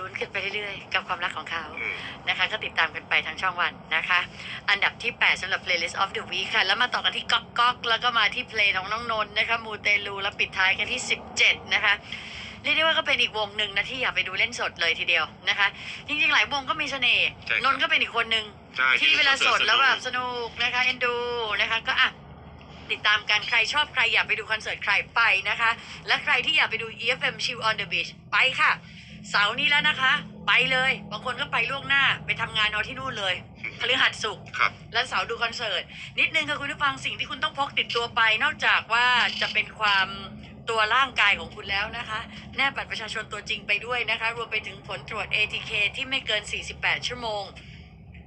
ลุ้นขึ้นไปเรื่อยๆ กับความรักของเขาอืมนะคะ ก็ติดตามกันไปทางช่องวันนะคะ อันดับที่ 8สำหรับ playlist of the week ค่ะ แล้วมาต่อกันที่ก๊อกก๊อกแล้วก็มาที่เพลงของน้องนนท์นะคะมูเตลูแล้วปิดท้ายกันที่ 17 นะคะเรียกได้ว่าก็เป็นอีกวงหนึ่งนะที่อยากไปดูเล่นสดเลยทีเดียวนะคะ จริงๆหลายวงก็มีเสน่ห์ใช่ครับนนท์ก็เป็นอีกคนหนึ่งใช่ที่เวลาสดแล้วแบบสสนุกนุกนะคะเอ็นดูนะคะก็อะติดตามกันใครชอบใครอยากไปดูคอนเสิร์ตใครไปนะคะ และใครที่อยากไปดู EFM Chill on the Beach ไปค่ะ เสาร์นี้แล้วนะคะ ไปเลย บางคนก็ไปล่วงหน้าไปทำงานเอาที่นู่นเลยพฤหัสศุกร์ครับ และเสาร์ดูคอนเสิร์ต นิดนึงค่ะคุณผู้ฟังสิ่งที่คุณต้องพกติดตัวไป นอกจากว่าจะเป็นความตัวร่างกายของคุณแล้วนะคะ แนบบัตรประชาชนตัวจริงไปด้วยนะคะ รวมไปถึงผลตรวจ ATK ที่ไม่เกิน 48 ชั่วโมง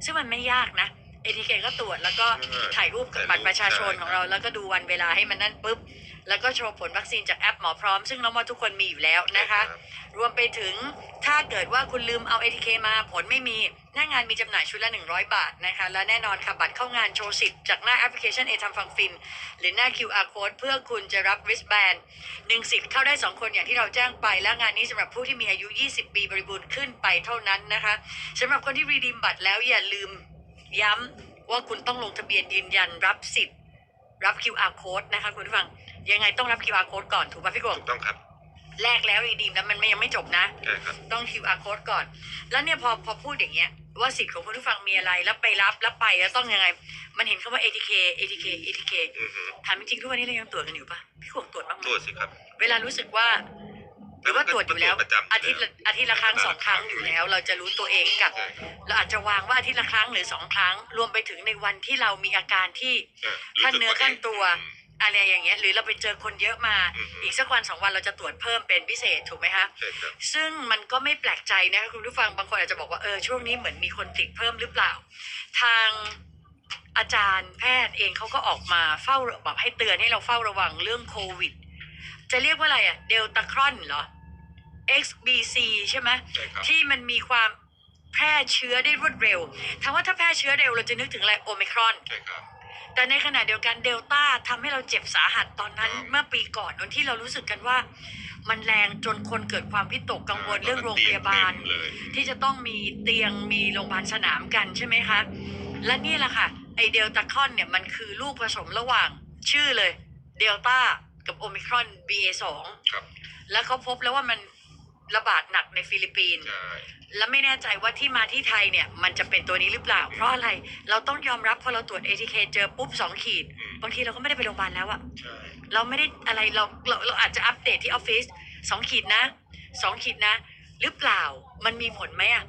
ซึ่งมันไม่ยากนะ ATK ก็ตรวจแล้วก็เออถ่ายรูปกับบัตรประชาชนใช่ของเรา แล้วก็ดูวันเวลาให้มันนั่นปุ๊บ แล้วก็โชว์ผลวัคซีนจากแอปหมอพร้อม ซึ่งน้องว่าทุกคนมีอยู่แล้วนะคะรับรวมไปถึงถ้าเกิดว่าคุณลืมเอา ATK มาผลไม่มี หน้างานมีจำหน่ายชุดละ 100 บาทนะคะ และแน่นอนค่ะบัตรเข้างานโชว์สิทธิ์จากหน้าแอปพลิเคชันเอทำฟังฟิน หรือหน้า QR code เพื่อคุณจะรับ wristband หนึ่งสิทธิ์เข้าได้ 2 คนอย่างที่เราแจ้งไป และงานนี้สำหรับผู้ที่มีอายุ 20 ปีบริบูรณ์ขึ้นไปเท่านั้นนะคะสำหรับคนที่รีดีมบัตรแล้วอย่าลืม ย้ำว่าคุณต้องลงทะเบียนยืนยันรับสิทธิ์ รับ QR code นะคะคุณผู้ฟัง ยังไงต้องรับ QR code ก่อนถูกป่ะพี่กวงถูกต้องครับ แลกแล้วรีดีมแล้วมันไม่ยังไม่จบนะ ใช่ครับ ต้อง QR code ก่อน แล้วเนี่ยพอพอพูดอย่างเงี้ยว่าสิทธิ์ของคุณผู้ฟังมีอะไรแล้วไปรับแล้วไปแล้วต้องยังไง มันเห็นคำว่า ATK ATK ATK อือฮึถามจริงๆทุกวันนี้เรายังตรวจกันอยู่ปะพี่ขวงตรวจบ้างไหมตรวจสิครับ เวลารู้สึกว่า หรือว่าตรวจอยู่แล้วประจำอาทิตย์ละอาทิตย์ละครั้งสองครั้งอยู่แล้ว เราจะรู้ตัวเองกับใช่ครับ เราอาจจะวางว่าอาทิตย์ละครั้งหรือสองครั้ง รวมไปถึงในวันที่เรามีอาการที่ใช่ขั้นเนื้อขั้นตัวอืมอะไรอย่างเงี้ยหรือเราไปเจอคนเยอะมาอือฮึอีกสักวันสองวันเราจะตรวจเพิ่มเป็นพิเศษถูกไหมคะใช่ครับซึ่งมันก็ไม่แปลกใจนะคะคุณผู้ฟังบางคนอาจจะบอกว่าเออช่วงนี้เหมือนมีคนติดเพิ่มหรือเปล่า ทางอาจารย์แพทย์เองเขาก็ออกมาเฝ้าแบบให้เตือนให้เราเฝ้าระวังเรื่องโควิด จะเรียกว่าอะไรอะเดลตาครอนเหรอ XBC ใช่ไหมใช่ครับที่มันมีความแพร่เชื้อได้รวดเร็วถามว่าถ้าแพร่เชื้อเร็วเราจะนึกถึงอะไรโอมิครอน ใช่ครับ แต่ในขณะเดียวกันเดลต้าทำให้เราเจ็บสาหัสตอนนั้น ครับ เมื่อปีก่อนตอนที่เรารู้สึกกันว่า มันแรงจนคนเกิดความวิตกกังวลเรื่องโรงพยาบาล เต็มเลยที่จะต้องมีเตียงมีโรงพยาบาลสนามกันใช่ไหมคะ และนี่แหละค่ะ ไอเดลตาคอนเนี่ยมันคือลูกผสมระหว่างชื่อเลยเดลต้ากับโอมิครอน BA2 ครับ แล้วเขาพบแล้วว่ามัน ระบาดหนักในฟิลิปปินส์ ใช่และไม่แน่ใจว่าที่มาที่ไทยเนี่ย มันจะเป็นตัวนี้หรือเปล่า เพราะอะไร เราต้องยอมรับพอเราตรวจ ATK เจอปุ๊บสองขีด อืมบางทีเราก็ไม่ได้ไปโรงพยาบาลแล้วอะ ใช่ เราไม่ได้อะไรเราเราเราอาจจะอัปเดตที่ออฟฟิศสองขีดนะสองขีดนะ หรือเปล่ามันมีผลไหมอะ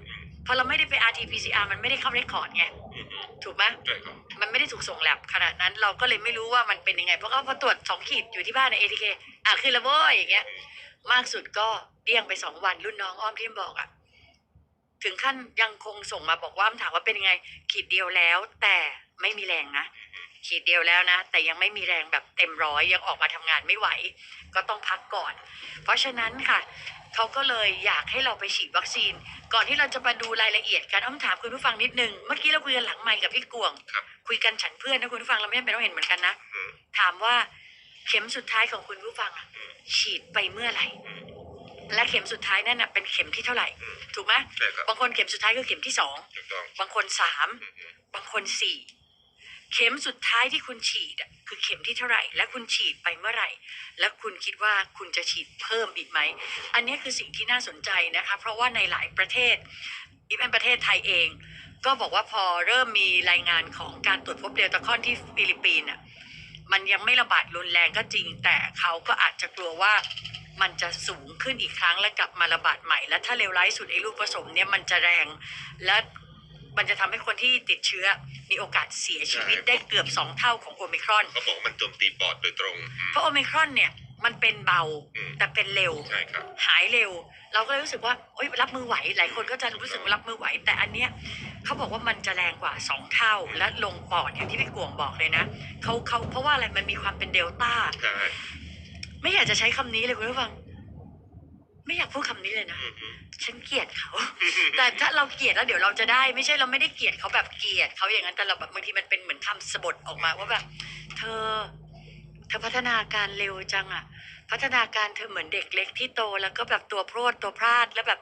พอเราไม่ได้ไป RT PCR มันไม่ได้เข้าเรคคอร์ดไง อือฮึถูกไหมใช่ครับมันไม่ได้ถูกส่งแลบขนาดนั้นเราก็เลยไม่รู้ว่ามันเป็นยังไง เพราะเขาพอตรวจสองขีดอยู่ที่บ้านใน ATK อะคือละโว้ยอย่างเงี้ย มากสุดก็เดี้ยงไปสองวันรุ่นน้องอ้อมที่บอกอะถึงขั้นยังคงส่งมาบอกว่าถามว่าเป็นยังไง ขีดเดียวแล้ว แต่ไม่มีแรงนะขีดเดียวแล้วนะ แต่ยังไม่มีแรงแบบเต็มร้อยยังออกมาทำงานไม่ไหว ก็ต้องพักก่อน เพราะฉะนั้นค่ะเขาก็เลยอยากให้เราไปฉีดวัคซีน ก่อนที่เราจะมาดูรายละเอียดกันอ้อมถามคุณผู้ฟังนิดนึงเมื่อกี้เราคุยกันหลังไมค์กับพี่กวงครับคุยกันฉันเพื่อนนะคุณผู้ฟังเราไม่จำเป็นต้องเห็นเหมือนกันนะอืมถามว่า เข็มสุดท้ายของคุณผู้ฟังอะอืมฉีดไปเมื่อไหร่อืมและเข็มสุดท้ายนั่นน่ะเป็นเข็มที่เท่าไหร่อืมถูกไหมใช่ครับ บางคนเข็มสุดท้ายคือเข็มที่สอง ถูกต้องบางคนสาม อือฮึบางคนสี่ เข็มสุดท้ายที่คุณฉีดอะคือเข็มที่เท่าไหร่ และคุณฉีดไปเมื่อไหร่ และคุณคิดว่าคุณจะฉีดเพิ่มอีกไหม อันนี้คือสิ่งที่น่าสนใจนะคะ เพราะว่าในหลายประเทศอีกเป็นประเทศไทยเอง ก็บอกว่าพอเริ่มมีรายงานของการตรวจพบเดลตาครอนที่ฟิลิปปินส์อะ มันยังไม่ระบาดรุนแรงก็จริง แต่เขาก็อาจจะกลัวว่ามันจะสูงขึ้นอีกครั้งและกลับมาระบาดใหม่ และถ้าเลวร้ายสุดไอ้ลูกผสมเนี่ยมันจะแรง และมันจะทำให้คนที่ติดเชื้อมีโอกาสเสียชีวิตได้เกือบสองเท่าของโอมิครอนเขาบอกมันโจมตีปอดโดยตรงอืมเพราะโอมิครอนเนี่ยมันเป็นเบาอืมแต่เป็นเร็วใช่ครับหายเร็ว เราก็เลยรู้สึกว่าโอ๊ยรับมือไหว หลายคนก็จะรู้สึกว่ารับมือไหว แต่อันเนี้ย เขาบอกว่ามันจะแรงกว่าสองเท่า และลงปอดอย่างที่พี่กวงบอกเลยนะเขาเขาเพราะว่าอะไรมันมีความเป็นเดลต้า ใช่ไม่อยากจะใช้คำนี้เลยคุณผู้ฟัง ไม่อยากพูดคำนี้เลยนะ อือฮึฉันเกลียดเขา แต่ถ้าเราเกลียดแล้วเดี๋ยวเราจะได้ ไม่ใช่เราไม่ได้เกลียดเขาแบบเกลียดเขาอย่างนั้นแต่เราแบบบางทีมันเป็นเหมือนคำสะบทออกมาว่าแบบเธอ เธอพัฒนาการเร็วจังอะพัฒนาการเธอเหมือนเด็กเล็กที่โตแล้วก็แบบตัวโพรดตัวพลาดแล้วแบบ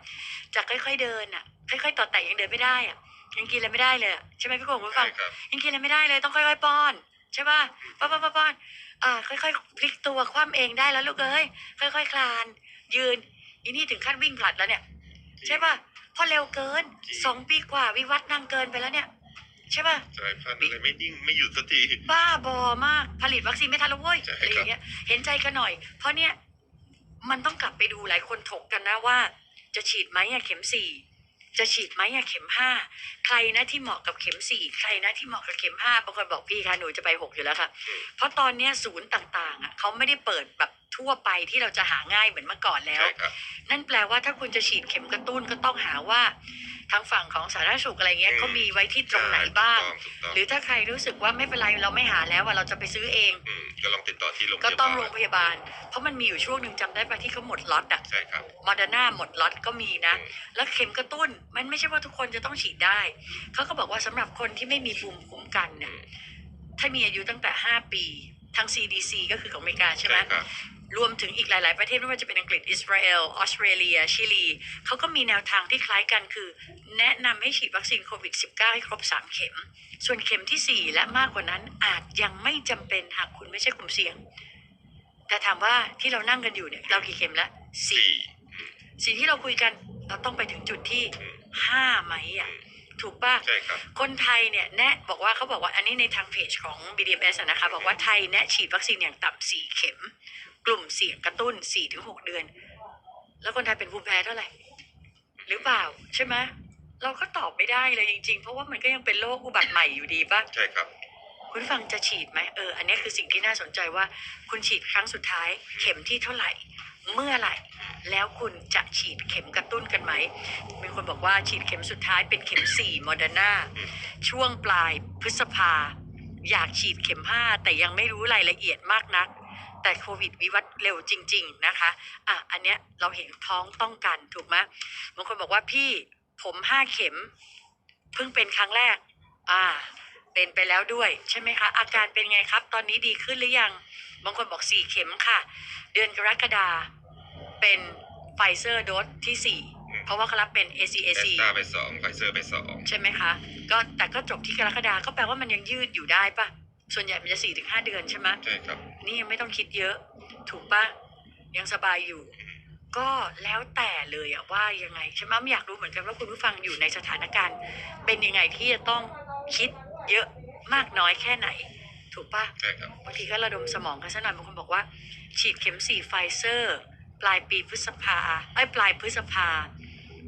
จะค่อย ๆเดินอะค่อยๆต่อแต่ยังเดินไม่ได้อะ ยังกินอะไรไม่ได้เลยอะใช่ไหมพี่กงคุณฟัใช่งครับ ยังกินอะไรไม่ได้เลยต้องค่อยๆป้อน ใช่ป่ะป้อนป้อนป้อนป้อนอ่าค่อยๆพลิกตัวคว่ำเองได้แล้วลูกเอ้ยค่อยๆคลาน ยืนอีนี่ถึงขั้นวิ่งผลัดแล้วเนี่ย ใช่ป่ะเพราะเร็วเกินจริงสองปีกว่าวิวัฒน์นั่งเกินไปแล้วเนี่ย ใช่ป่ะ สายพันธุ์อะไรไม่นิ่งไม่หยุดสักที บ้าบอมากผลิตวัคซีนไม่ทันแล้วเว้ยใช่อะไรครับอย่างเงี้ยเห็นใจกันหน่อย เพราะเนี่ยมันต้องกลับไปดูหลายคนถกกันนะว่า จะฉีดไหมอะเข็มสี่ จะฉีดไหมอะเข็มห้าใครนะที่เหมาะกับเข็มสี่ใครนะที่เหมาะกับเข็มห้าบางคนบอกพี่คะหนูจะไปหกอยู่แล้วค่ะอืมเพราะตอนเนี้ยศูนย์ต่างๆอะเขาไม่ได้เปิดแบบทั่วไปที่เราจะหาง่ายเหมือนเมื่อก่อนแล้ว ใช่ครับ นั่นแปลว่าถ้าคุณจะฉีดเข็มกระตุ้นก็ต้องหาว่า ทางฝั่งของสาธารณสุขอะไรเงี้ยอืมเขามีไว้ที่ตรงไหนบ้างถูกต้องหรือถ้าใครรู้สึกว่าไม่เป็นไรเราไม่หาแล้วว่าเราจะไปซื้อเองอืมก็ลองติดต่อที่โรงพก็ยาต้องบาโรลงพยาบาล เพราะมันมีอยู่ช่วงหนึ่งจำได้ปะที่เขาหมดล็อตอะใช่ครับมอเดอร์นาหมดล็อตก็มีนะอืมแล้วเข็มกระตุ้นมันไม่ใช่ว่าทุกคนจะต้องฉีดได้เขาก็บอกว่าสำหรับคนที่ไม่มีภูมิคุ้มกันเนี่ยถ้ามีอายุตั้งแต่ 5 ปีทาง CDC ก็คือของอเมริกาใช่ไหมค รับรวมถึงอีกหลาย ๆ ประเทศไม่ว่าจะเป็นอังกฤษอิสราเอลออสเตรเลีย ชิลีเขาก็มีแนวทางที่คล้ายกันคือ แนะนำให้ฉีดวัคซีนโควิด -19 ให้ครบ 3 เข็ม ส่วนเข็มทีสี่4 และมากกว่านั้นอาจยังไม่จำเป็นหากคุณไม่ใช่กลุ่มเสี่ยง แต่ถามว่าที่เรานั่งกันอยู่เนี่ยเรากี่เข็มแล้วสี่สี่สิ่งที่เราคุยกันเราต้องไปถึงจุดที่อืมห้าไหมอะถูกป่ะใช่ครับ คนไทยเนี่ยแนะบอกว่าเขาบอกว่าอันนี้ในทางเพจของ BDMS อะนะคะบอกว่าไทยแนะฉีดวัคซีนอย่างต่ำสี่เข็ม กลุ่มเสี่ยงกระตุ้นสี่ถึงหกเดือน แล้วคนไทยเป็นภูมิแพ้เท่าไหร่ หรือเปล่าใช่ไหมเราก็ตอบไม่ได้เลยจริงๆ เพราะว่ามันก็ยังเป็นโรคอุบัติใหม่อยู่ดีป่ะใช่ครับ คุณฟังจะฉีดไหมเอออันนี้คือสิ่งที่น่าสนใจว่า คุณฉีดครั้งสุดท้าย เข็มที่เท่าไหร่ เมื่อไหร่ แล้วคุณจะฉีดเข็มกระตุ้นกันไหมมีคนบอกว่าฉีดเข็มสุดท้ายเป็นเข็มสี่โมเดอร์นาช่วงปลายพฤษภาอยากฉีดเข็มห้าแต่ยังไม่รู้รายละเอียดมากนัก แต่โควิดวิวัฒน์เร็วจริง ๆนะคะอะอันเนี้ยเราเห็นท้องต้องกันถูกไหมบางคนบอกว่าพี่ผมห้าเข็มเพิ่งเป็นครั้งแรก อ่า เป็นไปแล้วด้วย ใช่ไหมคะ อาการเป็นไงครับ ตอนนี้ดีขึ้นหรือยัง บางคนบอกสี่เข็มค่ะ เดือนกรกฎาเป็นไฟเซอร์โดสที่สี่อืมเพราะว่าเขารับเป็นแอ ACAC สตราไปสองไฟเซอร์ไปสองใช่ไหมคะ ก็แต่ก็จบที่กรกฎาก็แปลว่ามันยังยืดอยู่ได้ปะส่วนใหญ่มันจะสี่ถึงห้าเดือนใช่ไหมใช่ครับ นี่ยังไม่ต้องคิดเยอะ ถูกปะยังสบายอยู่ ก็แล้วแต่เลยอะว่ายังไงใช่ไหมไม่อยากรู้เหมือนกันว่าคุณผู้ฟังอยู่ในสถานการณ์ เป็นยังไงที่จะต้องคิดเยอะมากน้อยแค่ไหน ถูกปะใช่ครับบางทีก็ระดมสมองกันสักหน่อยบางคนบอกว่า ฉีดเข็มสี่ไฟเซอร์ ปลายปีพฤษภาไอ้ยปลายพฤษภา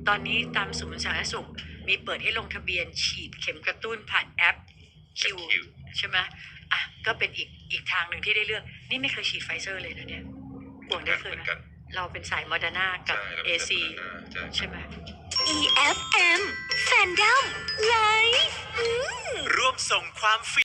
ตอนนี้ตามศูนย์สาธารณสุข มีเปิดให้ลงทะเบียนฉีดเข็มกระตุ้นผ่านแอปคิวคิวใช่ไหมอะ ก็เป็นอีกอีกทางหนึ่งที่ได้เลือก นี่ไม่เคยฉีดไฟเซอร์เลยนะเนี่ยห่วงได้เคยเหมืไหอมนกันเราเป็นสายโมเดอร์นากับใช่เราเอเป็นซีแบบนั้นนะใช่ใช่ไหม EFM Fandom Live ร่วมส่งความฟิน